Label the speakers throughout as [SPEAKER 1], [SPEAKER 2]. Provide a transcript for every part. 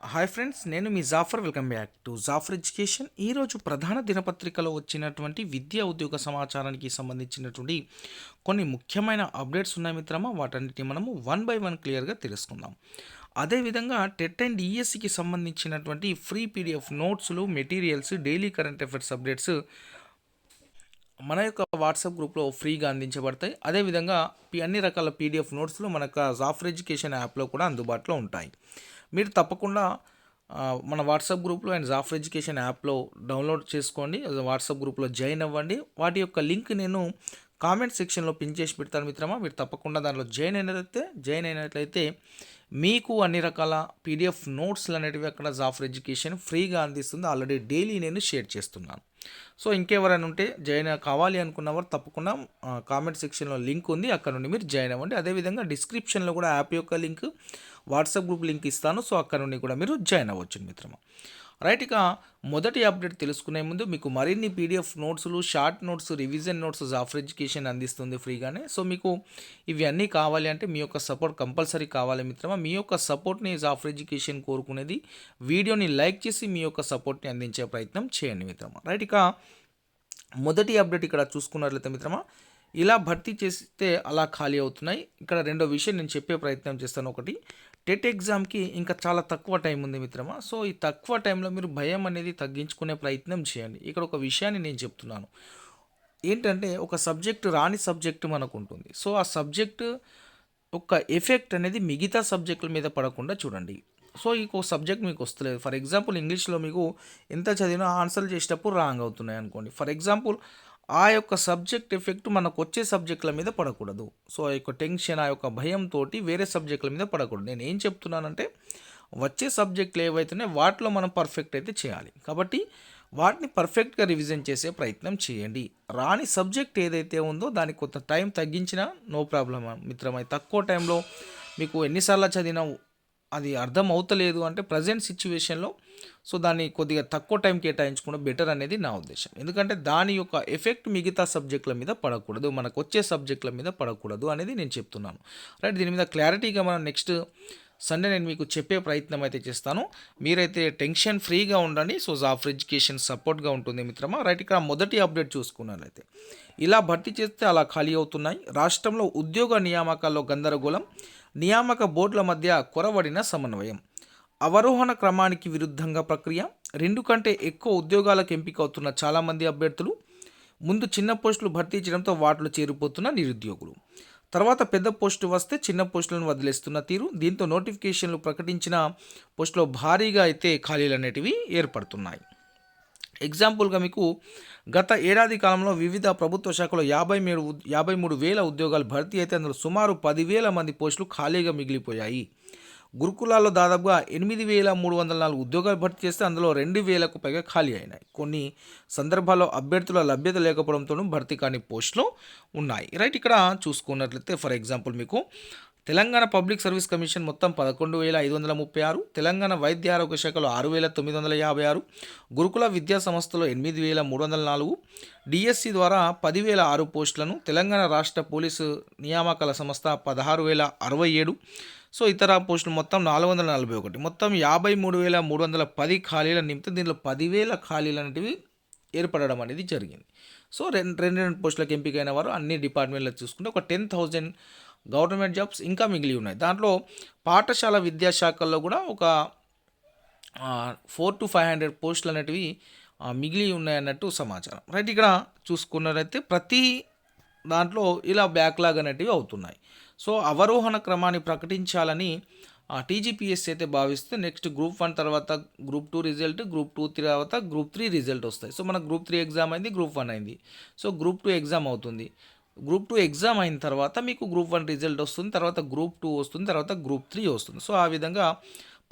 [SPEAKER 1] Hi friends నేను మీ Jafar welcome back to Jafar Education ఈరోజు ప్రధాన దినపత్రికలో వచ్చినటువంటి విద్యా ఉద్యోగ సమాచారానికి సంబంధించినటువంటి కొన్ని ముఖ్యమైన అప్డేట్స్ ఉన్నాయి మిత్రమా? వాటన్నిటిని మనము వన్ బై వన్ క్లియర్గా తెలుసుకుందాం. అదేవిధంగా టెట్ అండ్ ఈఎస్సికి సంబంధించినటువంటి ఫ్రీ పీడిఎఫ్ నోట్స్లు materials daily current affairs updates మన యొక్క వాట్సాప్ గ్రూప్లో ఫ్రీగా అందించబడతాయి. అదేవిధంగా అన్ని రకాల పీడిఎఫ్ నోట్స్లు మన యొక్క జాఫర్ ఎడ్యుకేషన్ యాప్లో కూడా అందుబాటులో ఉంటాయి. మీరు తప్పకుండా మన వాట్సాప్ గ్రూప్లో అండ్ జాఫర్ ఎడ్యుకేషన్ యాప్లో డౌన్లోడ్ చేసుకోండి. వాట్సాప్ గ్రూప్లో జాయిన్ అవ్వండి. వాటి యొక్క లింక్ నేను కామెంట్ సెక్షన్లో పిన్ చేసి పెడతాను మిత్రమా. మీరు తప్పకుండా దాంట్లో జాయిన్ అయినట్లయితే జాయిన్ అయినట్లయితే మీకు అన్ని రకాల పీడిఎఫ్ నోట్స్లు అనేటివి అక్కడ జాఫర్ ఎడ్యుకేషన్ ఫ్రీగా అందిస్తుంది. ఆల్రెడీ డైలీ నేను షేర్ చేస్తున్నాను. సో ఇంకెవరైనా ఉంటే జాయిన్ కావాలి అనుకున్న వారు తప్పకుండా కామెంట్ సెక్షన్లో లింక్ ఉంది అక్కడ నుండి మీరు జాయిన్ అవ్వండి. అదేవిధంగా డిస్క్రిప్షన్లో కూడా యాప్ యొక్క లింక్ వాట్సాప్ గ్రూప్ లింక్ ఇస్తాను సో అక్కడ నుండి కూడా మీరు జాయిన్ అవ్వచ్చు మిత్రమా. రైట్ ఇక మొదటి అప్డేట్ తెలుసుకునే ముందు మీకు మరిన్ని పీడిఎఫ్ నోట్స్లు short notes revision notes Jafar Education అందిస్తుంది ఫ్రీగానే. సో మీకు ఇవి అన్నీ కావాలి అంటే మీ యొక్క సపోర్ట్ కంపల్సరీ కావాలి మిత్రమా. మీ యొక్క సపోర్ట్ని జాఫర్ ఎడ్యుకేషన్ కోరుకునేది వీడియోని లైక్ చేసి మీ యొక్క సపోర్ట్ని అందించే ప్రయత్నం చేయండి మిత్రమా. రైట్ ఇక మొదటి అప్డేట్ ఇక్కడ చూసుకున్నట్లయితే మిత్రమా ఇలా భర్తీ చేస్తే అలా ఖాళీ అవుతున్నాయి. ఇక్కడ రెండో విషయం నేను చెప్పే ప్రయత్నం చేస్తాను. ఒకటి టెట్ ఎగ్జామ్కి ఇంకా చాలా తక్కువ టైం ఉంది మిత్రమా? సో ఈ తక్కువ టైంలో మీరు భయం అనేది తగ్గించుకునే ప్రయత్నం చేయండి. ఇక్కడ ఒక విషయాన్ని నేను చెప్తున్నాను. ఏంటంటే ఒక సబ్జెక్ట్ రాని సబ్జెక్ట్ మనకు ఉంటుంది సో ఆ సబ్జెక్ట్ ఒక ఎఫెక్ట్ అనేది మిగతా సబ్జెక్టుల మీద పడకుండా చూడండి. సో ఈ సబ్జెక్ట్ మీకు వస్తలేదు. ఫర్ ఎగ్జాంపుల్ ఇంగ్లీష్లో మీకు ఎంత చదివినా ఆన్సర్లు చేసేటప్పుడు రాంగ్ అవుతున్నాయి అనుకోండి. ఫర్ ఎగ్జాంపుల్ ఆ యొక్క సబ్జెక్ట్ ఎఫెక్ట్ మనకు వచ్చే సబ్జెక్టుల మీద పడకూడదు. సో ఆ యొక్క టెన్షన్ ఆ యొక్క భయంతో వేరే సబ్జెక్టుల మీద పడకూడదు. నేను ఏం చెప్తున్నానంటే వచ్చే సబ్జెక్టులు ఏవైతున్నాయో వాటిలో మనం పర్ఫెక్ట్ అయితే చేయాలి. కాబట్టి వాటిని పర్ఫెక్ట్గా రివిజన్ చేసే ప్రయత్నం చేయండి. రాని సబ్జెక్ట్ ఏదైతే ఉందో దానికి కొంత టైం తగ్గించినా నో ప్రాబ్లం మిత్రమై తక్కువ టైంలో మీకు ఎన్నిసార్లు చదివినా అది అర్థం అవుతలేదు అంటే ప్రజెంట్ సిచ్యువేషన్లో సో దాన్ని కొద్దిగా తక్కువ టైం కేటాయించుకోవడం బెటర్ అనేది నా ఉద్దేశం. ఎందుకంటే దాని యొక్క ఎఫెక్ట్ మిగతా సబ్జెక్టుల మీద పడకూడదు మనకు వచ్చే సబ్జెక్టుల మీద పడకూడదు అనేది నేను చెప్తున్నాను. రైట్ దీని మీద క్లారిటీగా మనం నెక్స్ట్ సండే నేను మీకు చెప్పే ప్రయత్నం అయితే చేస్తాను. మీరైతే టెన్షన్ ఫ్రీగా ఉండండి. సో జాఫ్ ఎడ్యుకేషన్ సపోర్ట్గా ఉంటుంది మిత్రమా. రైట్ ఇక్కడ మొదటి అప్డేట్ చూసుకున్నట్లయితే ఇలా భర్తీ చేస్తే అలా ఖాళీ అవుతున్నాయి. రాష్ట్రంలో ఉద్యోగ నియామకాల్లో గందరగోళం నియామక బోర్డుల మధ్య కొరవడిన సమన్వయం. అవరోహణ క్రమానికి విరుద్ధంగా ప్రక్రియ. రెండు కంటే ఎక్కువ ఉద్యోగాలకు ఎంపిక అవుతున్న చాలామంది అభ్యర్థులు ముందు చిన్న పోస్టులు భర్తీ చేయడంతో వాటిలో చేరిపోతున్న నిరుద్యోగులు. తర్వాత పెద్ద పోస్టు వస్తే చిన్న పోస్టులను వదిలేస్తున్న తీరు. దీంతో నోటిఫికేషన్లు ప్రకటించిన పోస్టులో భారీగా అయితే ఖాళీలు అనేటివి ఏర్పడుతున్నాయి. ఎగ్జాంపుల్గా మీకు గత ఏడాది కాలంలో వివిధ ప్రభుత్వ శాఖలో యాభై మూడు యాభై మూడు వేల ఉద్యోగాలు భర్తీ అయితే అందులో సుమారు పదివేల మంది పోస్టులు ఖాళీగా మిగిలిపోయాయి. గురుకులాల్లో దాదాపుగా ఎనిమిది వేల మూడు వందల నాలుగు ఉద్యోగాలు భర్తీ చేస్తే అందులో రెండు వేలకు పైగా ఖాళీ అయినాయి. కొన్ని సందర్భాల్లో అభ్యర్థుల లభ్యత లేకపోవడంతో భర్తీ కాని పోస్టులు ఉన్నాయి. రైట్ ఇక్కడ చూసుకున్నట్లయితే ఫర్ ఎగ్జాంపుల్ మీకు తెలంగాణ పబ్లిక్ సర్వీస్ కమిషన్ మొత్తం పదకొండు వేల ఐదు వందల ముప్పై ఆరు తెలంగాణ వైద్య ఆరోగ్య శాఖలో ఆరు వేల తొమ్మిది వందల యాభై ఆరు గురుకుల విద్యా సంస్థలో ఎనిమిది వేల మూడు వందల నాలుగు డిఎస్సి ద్వారా పదివేల ఆరు పోస్టులను తెలంగాణ రాష్ట్ర పోలీసు నియామకాల సంస్థ పదహారు వేల అరవై ఏడు సో ఇతర పోస్టులు మొత్తం నాలుగు వందల నలభై ఒకటి. మొత్తం యాభై మూడు వేల మూడు వందల పది ఖాళీల నిమిత్తం దీనిలో పదివేల ఖాళీలు అనేటివి ఏర్పడడం అనేది జరిగింది. సో రెండు రెండు రెండు పోస్టులకు ఎంపికైన వారు అన్ని డిపార్ట్మెంట్లో చూసుకుంటే ఒక టెన్ థౌజండ్ గవర్నమెంట్ జాబ్స్ ఇంకా మిగిలి ఉన్నాయి. దాంట్లో పాఠశాల విద్యాశాఖల్లో కూడా ఒక ఫోర్ టు ఫైవ్ హండ్రెడ్ పోస్టులు అనేటివి మిగిలి మిగిలి ఉన్నాయన్నట్టు సమాచారం. రైట్ ఇక్కడ చూసుకున్నట్లయితే ప్రతి దాంట్లో ఇలా బ్యాక్లాగ్ అనేటివి అవుతున్నాయి. సో అవరోహణ క్రమాన్ని ప్రకటించాలని టీజీపీఎస్సీ అయితే భావిస్తే నెక్స్ట్ గ్రూప్ వన్ తర్వాత group two result group two తర్వాత గ్రూప్ త్రీ రిజల్ట్ వస్తాయి. సో మన గ్రూప్ త్రీ ఎగ్జామ్ అయింది గ్రూప్ వన్ అయింది. సో గ్రూప్ టూ ఎగ్జామ్ అవుతుంది. గ్రూప్ టూ ఎగ్జామ్ అయిన తర్వాత మీకు గ్రూప్ వన్ రిజల్ట్ వస్తుంది తర్వాత గ్రూప్ టూ వస్తుంది తర్వాత గ్రూప్ త్రీ వస్తుంది. సో ఆ విధంగా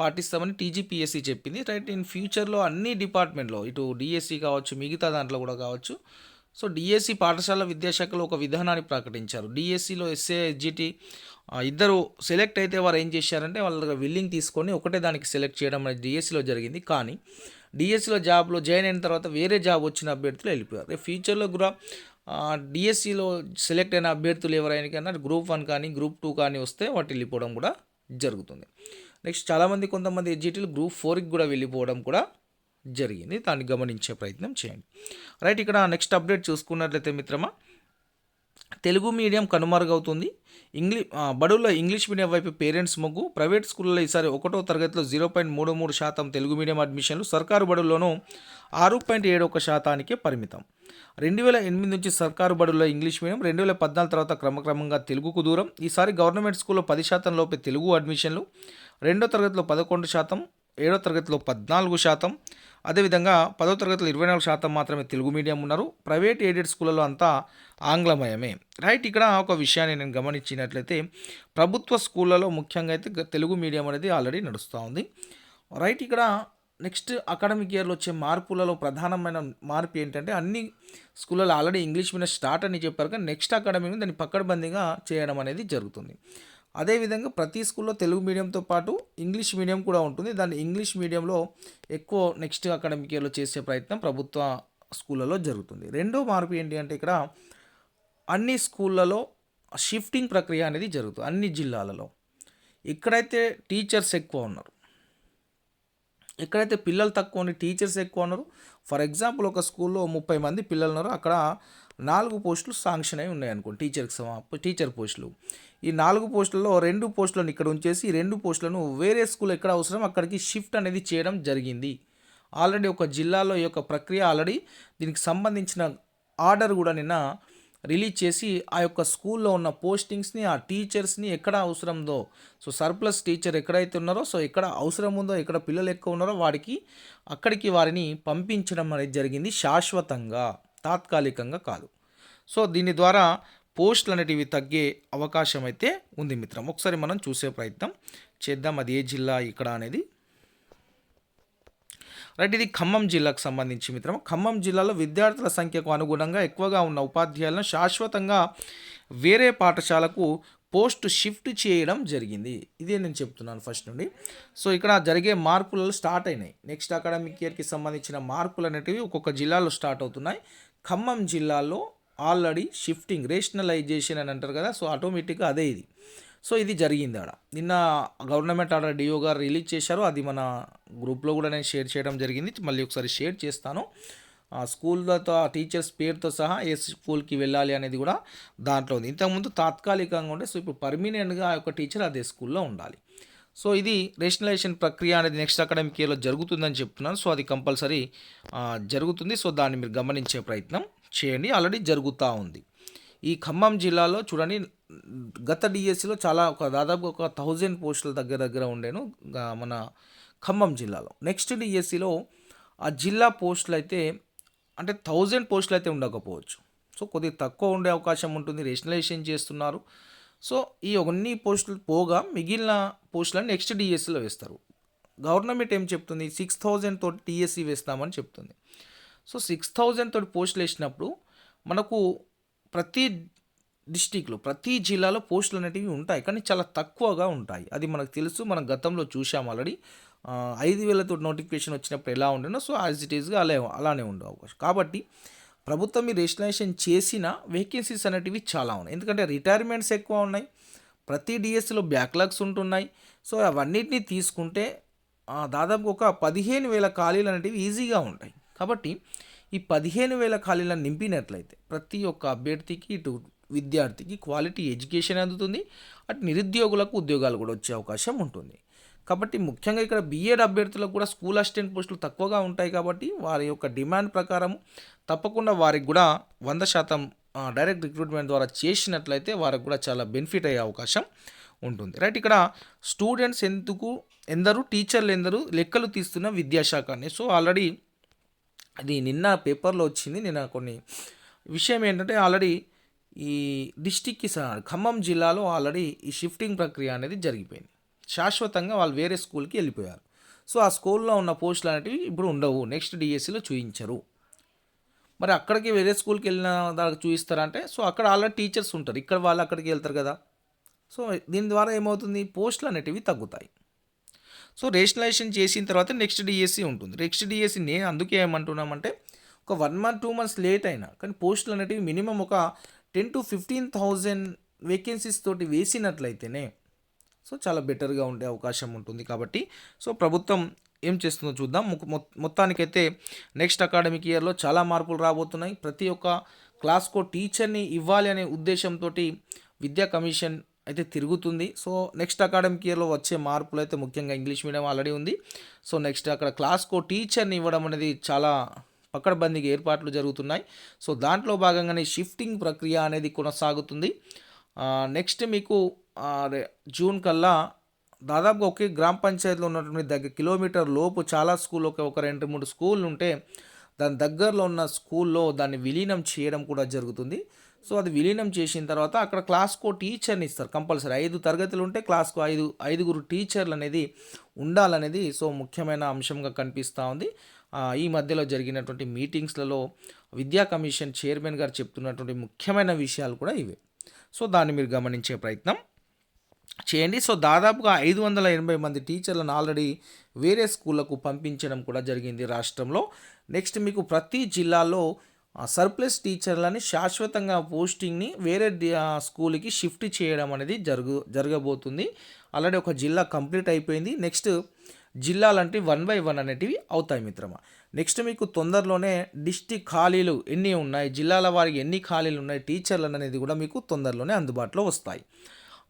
[SPEAKER 1] పాటిస్తామని టీజీపీఎస్సీ చెప్పింది. రైట్ ఇన్ ఫ్యూచర్లో అన్ని డిపార్ట్మెంట్లో ఇటు డిఎస్సి కావచ్చు మిగతా దాంట్లో కూడా కావచ్చు సో డిఎస్సి పాఠశాల విద్యాశాఖలో ఒక విధానాన్ని ప్రకటించారు. డిఎస్సిలో ఎస్ఏ ఎస్జిటి ఇద్దరు సెలెక్ట్ అయితే వారు ఏం చేశారంటే వాళ్ళ దగ్గర విల్లింగ్ తీసుకొని ఒకటే దానికి సెలెక్ట్ చేయడం అనేది డిఎస్సిలో జరిగింది. కానీ డిఎస్సిలో జాబ్లో జాయిన్ అయిన తర్వాత వేరే జాబ్ వచ్చిన అభ్యర్థులు వెళ్ళిపోయారు. రేపు ఫ్యూచర్లో కూడా డిఎస్సిలో సెలెక్ట్ అయిన అభ్యర్థులు ఎవరైనా గ్రూప్ వన్ కానీ గ్రూప్ టూ కానీ వస్తే వాటి వెళ్ళిపోవడం కూడా జరుగుతుంది. నెక్స్ట్ చాలామంది కొంతమంది ఎడ్జిటీలు గ్రూప్ ఫోర్కి కూడా వెళ్ళిపోవడం కూడా జరిగింది. దాన్ని గమనించే ప్రయత్నం చేయండి. రైట్ ఇక్కడ నెక్స్ట్ అప్డేట్ చూసుకున్నట్లయితే మిత్రమా తెలుగు మీడియం కనుమరుగవుతుంది. ఇంగ్లీ ఆ, బడుల్లో ఇంగ్లీష్ మీడియం వైపు పేరెంట్స్ మొగ్గు. ప్రైవేట్ స్కూళ్ళలో ఈసారి ఒకటో తరగతిలో జీరో పాయింట్ మూడు మూడు శాతం తెలుగు మీడియం అడ్మిషన్లు సర్కారు బడుల్లోనూ ఆరు పాయింట్ ఏడు ఒక శాతానికే పరిమితం. రెండు వేల ఎనిమిది నుంచి సర్కారు బడుల్లో ఇంగ్లీష్ మీడియం రెండు వేల పద్నాలుగు తర్వాత క్రమక్రమంగా తెలుగుకు దూరం. ఈసారి గవర్నమెంట్ స్కూల్లో పది శాతం లోపే తెలుగు అడ్మిషన్లు రెండో తరగతిలో పదకొండు శాతం ఏడో తరగతిలో పద్నాలుగు శాతం అదేవిధంగా పదో తరగతిలో ఇరవై నాలుగు శాతం మాత్రమే తెలుగు మీడియం ఉన్నారు. ప్రైవేట్ ఎయిడెడ్ స్కూళ్ళలో అంతా ఆంగ్లమయమే. రైట్ ఇక్కడ ఒక విషయాన్ని నేను గమనించినట్లయితే ప్రభుత్వ స్కూళ్ళలో ముఖ్యంగా అయితే తెలుగు మీడియం అనేది ఆల్రెడీ నడుస్తూ ఉంది. రైట్ ఇక్కడ నెక్స్ట్ అకాడమిక్ ఇయర్లో వచ్చే మార్పులలో ప్రధానమైన మార్పు ఏంటంటే అన్ని స్కూళ్ళలో ఆల్రెడీ ఇంగ్లీష్ మీడియం స్టార్ట్ అని చెప్పారు. కానీ నెక్స్ట్ అకాడమీ దాన్ని పక్కడబందీగా చేయడం అనేది జరుగుతుంది. అదేవిధంగా ప్రతి స్కూల్లో తెలుగు మీడియంతో పాటు ఇంగ్లీష్ మీడియం కూడా ఉంటుంది. దాన్ని ఇంగ్లీష్ మీడియంలో ఎక్కువ నెక్స్ట్ అకాడమిక్ ఇయర్లో చేసే ప్రయత్నం ప్రభుత్వ స్కూళ్ళలో జరుగుతుంది. రెండో మార్పు ఏంటి అంటే ఇక్కడ అన్ని స్కూళ్ళలో షిఫ్టింగ్ ప్రక్రియ అనేది జరుగుతుంది అన్ని జిల్లాలలో. ఎక్కడైతే టీచర్స్ ఎక్కువ ఉన్నారు ఎక్కడైతే పిల్లలు తక్కువ టీచర్స్ ఎక్కువ ఉన్నారు ఫర్ ఎగ్జాంపుల్ ఒక స్కూల్లో ముప్పై మంది పిల్లలు ఉన్నారు అక్కడ నాలుగు పోస్టులు శాంక్షన్ అయి ఉన్నాయి అనుకోండి టీచర్కి సమా టీచర్ పోస్టులు. ఈ నాలుగు పోస్టులలో రెండు పోస్టులను ఇక్కడ ఉంచేసి ఈ రెండు పోస్టులను వేరే స్కూల్ ఎక్కడ అవసరం అక్కడికి షిఫ్ట్ అనేది చేయడం జరిగింది. ఆల్రెడీ ఒక జిల్లాలో ఈ యొక్క ప్రక్రియ ఆల్రెడీ దీనికి సంబంధించిన ఆర్డర్ కూడా నిన్న రిలీజ్ చేసి ఆ యొక్క స్కూల్లో ఉన్న పోస్టింగ్స్ని ఆ టీచర్స్ని ఎక్కడ అవసరందో సో సర్ప్లస్ టీచర్ ఎక్కడైతే ఉన్నారో సో ఎక్కడ అవసరం ఉందో ఎక్కడ పిల్లలు ఎక్కువ ఉన్నారో వాడికి అక్కడికి వారిని పంపించడం అనేది జరిగింది శాశ్వతంగా. తాత్కాలికంగా కాదు. సో దీని ద్వారా పోస్టులు అనేటివి తగ్గే అవకాశం అయితే ఉంది మిత్రం. ఒకసారి మనం చూసే ప్రయత్నం చేద్దాం. అది ఏ జిల్లా ఇక్కడ అనేది. రైట్ ఇది ఖమ్మం జిల్లాకు సంబంధించి మిత్రం. ఖమ్మం జిల్లాలో విద్యార్థుల సంఖ్యకు అనుగుణంగా ఎక్కువగా ఉన్న ఉపాధ్యాయులను శాశ్వతంగా వేరే పాఠశాలకు పోస్ట్ షిఫ్ట్ చేయడం జరిగింది. ఇదే నేను చెప్తున్నాను ఫస్ట్ నుండి. సో ఇక్కడ జరిగే మార్పులలో స్టార్ట్ అయినాయి. నెక్స్ట్ అకాడమిక్ ఇయర్కి సంబంధించిన మార్పులు అనేటివి ఒక్కొక్క జిల్లాలో స్టార్ట్ అవుతున్నాయి. ఖమ్మం జిల్లాలో ఆల్రెడీ షిఫ్టింగ్ రేషనలైజేషన్ అని అంటారు కదా సో ఆటోమేటిక్గా అదే ఇది. సో ఇది జరిగింది ఆడ. నిన్న గవర్నమెంట్ ఆడ డిఓ గారు రిలీజ్ చేశారు. అది మన గ్రూప్లో కూడా నేను షేర్ చేయడం జరిగింది. మళ్ళీ ఒకసారి షేర్ చేస్తాను. ఆ స్కూళ్ళతో ఆ టీచర్స్ పేరుతో సహా ఏ స్కూల్కి వెళ్ళాలి అనేది కూడా దాంట్లో ఉంది. ఇంతకుముందు తాత్కాలికంగా ఉండే సో ఇప్పుడు పర్మనెంట్గా ఆ యొక్క టీచర్ అదే స్కూల్లో ఉండాలి. సో ఇది రేషనలైజేషన్ ప్రక్రియ అనేది నెక్స్ట్ అకాడమిక్ ఇయర్లో జరుగుతుందని చెప్తున్నాను. సో అది కంపల్సరీ జరుగుతుంది. సో దాన్ని మీరు గమనించే ప్రయత్నం చేయండి. ఆల్రెడీ జరుగుతూ ఉంది. ఈ ఖమ్మం జిల్లాలో చూడండి గత డిఎస్సిలో చాలా ఒక దాదాపు ఒక థౌజండ్ పోస్టుల దగ్గర దగ్గర ఉండేను మన ఖమ్మం జిల్లాలో. నెక్స్ట్ డిఎస్సిలో ఆ జిల్లా పోస్టులు అయితే అంటే థౌజండ్ పోస్టులు అయితే ఉండకపోవచ్చు. సో కొద్దిగా తక్కువ ఉండే అవకాశం ఉంటుంది. రేషనలైజేషన్ చేస్తున్నారు. సో ఈ అన్ని పోస్టులు పోగా మిగిలిన పోస్టులను నెక్స్ట్ డిఎస్సిలో వేస్తారు. గవర్నమెంట్ ఏం చెప్తుంది? సిక్స్ థౌజండ్ తోటి టీఎస్సీ వేస్తామని చెప్తుంది. సో సిక్స్ థౌజండ్ తోటి పోస్టులు వేసినప్పుడు మనకు ప్రతి డిస్టిక్లో ప్రతి జిల్లాలో పోస్టులు అనేటివి ఉంటాయి. కానీ చాలా తక్కువగా ఉంటాయి. అది మనకు తెలుసు. మనం గతంలో చూసాం ఆల్రెడీ. ఐదు వేలతో నోటిఫికేషన్ వచ్చినప్పుడు ఎలా ఉండేనో సో యాజ్ ఇట్ ఈస్గా అలా అలానే ఉండే అవకాశం. కాబట్టి ప్రభుత్వం ఈ రేషనలైజేషన్ చేసిన వేకెన్సీస్ అనేటివి చాలా ఉన్నాయి. ఎందుకంటే రిటైర్మెంట్స్ ఎక్కువ ఉన్నాయి. ప్రతి డిఎస్సిలో బ్యాక్లాగ్స్ ఉంటున్నాయి. సో అవన్నిటిని తీసుకుంటే దాదాపు ఒక పదిహేను వేల ఖాళీలు అనేటివి ఈజీగా ఉంటాయి. కాబట్టి ఈ పదిహేను వేల ఖాళీలను నింపినట్లయితే ప్రతి ఒక్క అభ్యర్థికి ఇటు విద్యార్థికి క్వాలిటీ ఎడ్యుకేషన్ అందుతుంది. అటు నిరుద్యోగులకు ఉద్యోగాలు కూడా వచ్చే అవకాశం ఉంటుంది. కాబట్టి ముఖ్యంగా ఇక్కడ బీఏడ్ అభ్యర్థులకు కూడా స్కూల్ అసిస్టెంట్ పోస్టులు తక్కువగా ఉంటాయి కాబట్టి వారి యొక్క డిమాండ్ ప్రకారం తప్పకుండా వారికి కూడా వంద శాతం డైరెక్ట్ రిక్రూట్మెంట్ ద్వారా చేసినట్లయితే వారికి కూడా చాలా బెనిఫిట్ అయ్యే అవకాశం ఉంటుంది. రైట్ ఇక్కడ స్టూడెంట్స్ ఎందుకు ఎందరూ టీచర్లు ఎందరూ లెక్కలు తీస్తున్న విద్యాశాఖ అని సో ఆల్రెడీ అది నిన్న పేపర్లో వచ్చింది. నిన్న కొన్ని విషయం ఏంటంటే ఆల్రెడీ ఈ డిస్టిక్కి స- ఖమ్మం జిల్లాలో ఆల్రెడీ ఈ షిఫ్టింగ్ ప్రక్రియ అనేది జరిగిపోయింది. శాశ్వతంగా వాళ్ళు వేరే స్కూల్కి వెళ్ళిపోయారు. సో ఆ స్కూల్లో ఉన్న పోస్టులు అనేటివి ఇప్పుడు ఉండవు. నెక్స్ట్ డిఎస్సిలో చూయించరు. మరి అక్కడికి వేరే స్కూల్కి వెళ్ళిన దానికి చూపిస్తారంటే సో అక్కడ ఆల్రెడీ టీచర్స్ ఉంటారు. ఇక్కడ వాళ్ళు అక్కడికి వెళ్తారు కదా. సో దీని ద్వారా ఏమవుతుంది? పోస్టులు అనేటివి తగ్గుతాయి. సో రేషనలైజేషన్ చేసిన తర్వాత నెక్స్ట్ డిఎస్సి ఉంటుంది. నెక్స్ట్ డిఎస్సి నేను అందుకే ఏమంటున్నామంటే ఒక one month two months late అయినా కానీ పోస్టులు అనేటివి మినిమం ఒక ten to fifteen thousand vacancies తోటి వేసినట్లయితేనే సో చాలా బెటర్గా ఉండే అవకాశం ఉంటుంది కాబట్టి సో ప్రభుత్వం ఏం చేస్తుందో చూద్దాం. మొత్తానికైతే నెక్స్ట్ అకాడమిక్ ఇయర్లో చాలా మార్పులు రాబోతున్నాయి. ప్రతి ఒక్క క్లాస్కో టీచర్ని ఇవ్వాలి అనే ఉద్దేశంతో విద్యా కమిషన్ అయితే తిరుగుతుంది. సో నెక్స్ట్ అకాడమిక్ ఇయర్లో వచ్చే మార్పులు అయితే ముఖ్యంగా ఇంగ్లీష్ మీడియం ఆల్రెడీ ఉంది. సో నెక్స్ట్ అక్కడ క్లాస్కో టీచర్ని ఇవ్వడం అనేది చాలా పక్కడబందీకి ఏర్పాట్లు జరుగుతున్నాయి. సో దాంట్లో భాగంగానే షిఫ్టింగ్ ప్రక్రియ అనేది కొనసాగుతుంది. నెక్స్ట్ మీకు జూన్ కల్లా దాదాపుగా ఒకే గ్రామ పంచాయతీలో ఉన్నటువంటి దగ్గర కిలోమీటర్ లోపు చాలా స్కూల్ ఒక ఒక రెండు మూడు స్కూళ్ళు ఉంటే దాని దగ్గరలో ఉన్న స్కూల్లో దాన్ని విలీనం చేయడం కూడా జరుగుతుంది. సో అది విలీనం చేసిన తర్వాత అక్కడ క్లాస్కో టీచర్ని ఇస్తారు కంపల్సరీ. ఐదు తరగతులు ఉంటే క్లాస్కో ఐదు ఐదుగురు టీచర్లు అనేది ఉండాలనేది సో ముఖ్యమైన అంశంగా కనిపిస్తూ ఉంది. ఈ మధ్యలో జరిగినటువంటి మీటింగ్స్లలో విద్యా కమిషన్ చైర్మన్ గారు చెప్తున్నటువంటి ముఖ్యమైన విషయాలు కూడా ఇవే. సో దాన్ని మీరు గమనించే ప్రయత్నం చేయండి. సో దాదాపుగా ఐదు వందల ఎనభై మంది టీచర్లను ఆల్రెడీ వేరే స్కూళ్ళకు పంపించడం కూడా జరిగింది రాష్ట్రంలో. నెక్స్ట్ మీకు ప్రతి జిల్లాలో సర్ప్లస్ టీచర్లని శాశ్వతంగా పోస్టింగ్ని వేరే స్కూల్కి షిఫ్ట్ చేయడం అనేది జరుగు జరగబోతుంది. ఆల్రెడీ ఒక జిల్లా కంప్లీట్ అయిపోయింది. నెక్స్ట్ జిల్లాలంటే వన్ బై వన్ అనేటివి అవుతాయి మిత్రమా. నెక్స్ట్ మీకు తొందరలోనే డిస్టిక్ ఖాళీలు ఎన్ని ఉన్నాయి జిల్లాల వారికి ఎన్ని ఖాళీలు ఉన్నాయి టీచర్లు అనేది కూడా మీకు తొందరలోనే అందుబాటులో వస్తాయి.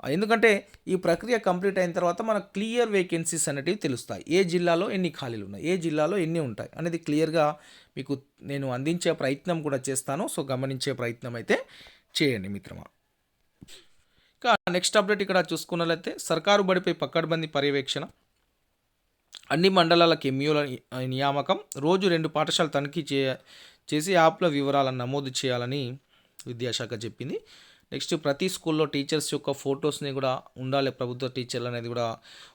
[SPEAKER 1] ఎందుకంటే ఈ ప్రక్రియ కంప్లీట్ అయిన తర్వాత మనకు క్లియర్ వేకెన్సీస్ అనేటివి తెలుస్తాయి. ఏ జిల్లాలో ఎన్ని ఖాళీలు ఉన్నాయి? ఏ జిల్లాలో ఎన్ని ఉంటాయి? అనేది క్లియర్గా మీకు నేను అందించే ప్రయత్నం కూడా చేస్తాను. సో గమనించే ప్రయత్నం అయితే చేయండి మిత్రమా. ఇంకా నెక్స్ట్ అప్డేట్ ఇక్కడ చూసుకున్నట్లయితే సర్కారు బడిపై పక్కడబందీ పర్యవేక్షణ అన్ని మండలాలకు ఎంయూల నియామకం రోజు రెండు పాఠశాల తనిఖీ చే చేసి యాప్లో వివరాలను నమోదు చేయాలని విద్యాశాఖ చెప్పింది. నెక్స్ట్ ప్రతి స్కూల్లో టీచర్స్ యొక్క ఫొటోస్ని కూడా ఉండాలి ప్రభుత్వ టీచర్లు అనేది కూడా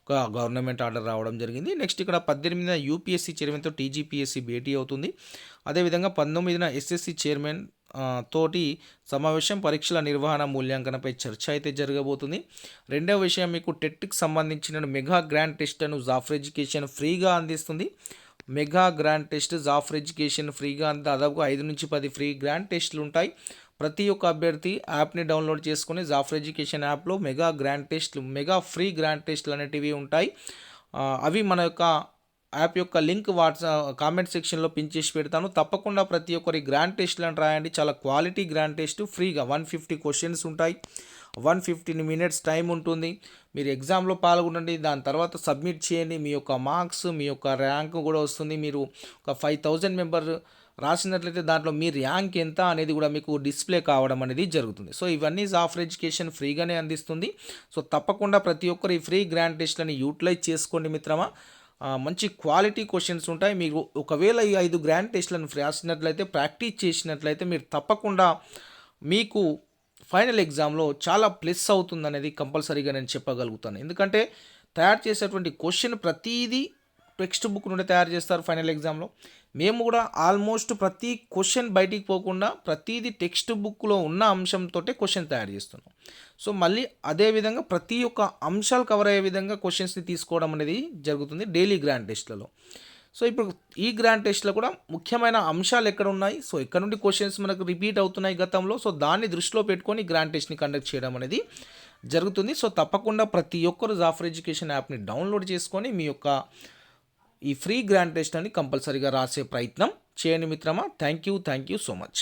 [SPEAKER 1] ఒక గవర్నమెంట్ ఆర్డర్ రావడం జరిగింది. నెక్స్ట్ ఇక్కడ పద్దెనిమిదిన యూపీఎస్సీ చైర్మన్తో టీజీపీఎస్సీ భేటీ అవుతుంది. అదేవిధంగా పంతొమ్మిదిన ఎస్ఎస్సి చైర్మన్ తోటి సమావేశం పరీక్షల నిర్వహణ మూల్యాంకనపై చర్చ అయితే జరగబోతుంది. రెండవ విషయం మీకు టెట్కి సంబంధించిన మెగా గ్రాండ్ టెస్ట్ను జాఫర్ ఎడ్యుకేషన్ ఫ్రీగా అందిస్తుంది. Mega grand test Jafar Education ఫ్రీగా అంత దాదాపు ఐదు నుంచి పది ఫ్రీ గ్రాండ్ టెస్టులు ఉంటాయి. ప్రతి ఒక్క అభ్యర్థి యాప్ని డౌన్లోడ్ చేసుకుని జాఫర్ ఎడ్యుకేషన్ యాప్లో మెగా గ్రాండ్ టెస్ట్లు మెగా ఫ్రీ గ్రాండ్ టెస్ట్లు అనేటివి ఉంటాయి. అవి మన యొక్క యాప్ యొక్క లింక్ వాట్సాప్ కామెంట్ సెక్షన్లో పిన్ చేసి పెడతాను. తప్పకుండా ప్రతి ఒక్కరి గ్రాండ్ టెస్ట్లను రాయండి. చాలా క్వాలిటీ గ్రాండ్ టెస్ట్ ఫ్రీగా వన్ ఫిఫ్టీ క్వశ్చన్స్ ఉంటాయి. వన్ ఫిఫ్టీన్ మినిట్స్ టైం ఉంటుంది. మీరు ఎగ్జామ్లో పాల్గొనండి. దాని తర్వాత సబ్మిట్ చేయండి. మీ యొక్క మార్క్స్ మీ యొక్క ర్యాంక్ కూడా వస్తుంది. మీరు ఒక ఫైవ్ థౌజండ్ మెంబర్ రాసినట్లయితే దాంట్లో మీ ర్యాంక్ ఎంత అనేది కూడా మీకు డిస్ప్లే కావడం అనేది జరుగుతుంది. సో ఇవన్నీ జాఫర్ ఎడ్యుకేషన్ ఫ్రీగానే అందిస్తుంది. సో తప్పకుండా ప్రతి ఒక్కరు ఈ ఫ్రీ గ్రాండ్ టెస్ట్లని యూటిలైజ్ చేసుకోండి మిత్రమా. మంచి క్వాలిటీ క్వశ్చన్స్ ఉంటాయి. మీకు ఒకవేళ ఈ ఐదు గ్రాండ్ టెస్ట్లను రాసినట్లయితే ప్రాక్టీస్ చేసినట్లయితే మీరు తప్పకుండా మీకు ఫైనల్ ఎగ్జామ్లో చాలా ప్లస్ అవుతుంది అనేది కంపల్సరీగా నేను చెప్పగలుగుతాను. ఎందుకంటే తయారు చేసేటువంటి క్వశ్చన్ ప్రతిదీ టెక్స్ట్ బుక్ నుండి తయారు చేస్తారు ఫైనల్ ఎగ్జామ్లో. మేము కూడా ఆల్మోస్ట్ ప్రతి క్వశ్చన్ బయటికి పోకుండా ప్రతిదీ టెక్స్ట్ బుక్లో ఉన్న అంశంతో క్వశ్చన్ తయారు చేస్తున్నాం. సో మళ్ళీ అదే విధంగా ప్రతి ఒక్క అంశాలు కవర్ అయ్యే విధంగా క్వశ్చన్స్ని తీసుకోవడం అనేది జరుగుతుంది డైలీ గ్రాండ్ టెస్ట్లలో. సో ఇప్పుడు ఈ గ్రాండ్ టెస్ట్లో కూడా ముఖ్యమైన అంశాలు ఎక్కడ ఉన్నాయి? సో ఎక్కడ నుండి క్వశ్చన్స్ మనకు రిపీట్ అవుతున్నాయి గతంలో? సో దాన్ని దృష్టిలో పెట్టుకొని గ్రాండ్ టెస్ట్ని కండక్ట్ చేయడం అనేది జరుగుతుంది. సో తప్పకుండా ప్రతి ఒక్కరు జాఫర్ ఎడ్యుకేషన్ యాప్ని డౌన్లోడ్ చేసుకొని మీ యొక్క ఈ ఫ్రీ గ్రాండ్ టెస్ట్ అని కంపల్సరీగా రాసే ప్రయత్నం చేయండి మిత్రమా. Thank you thank you so much.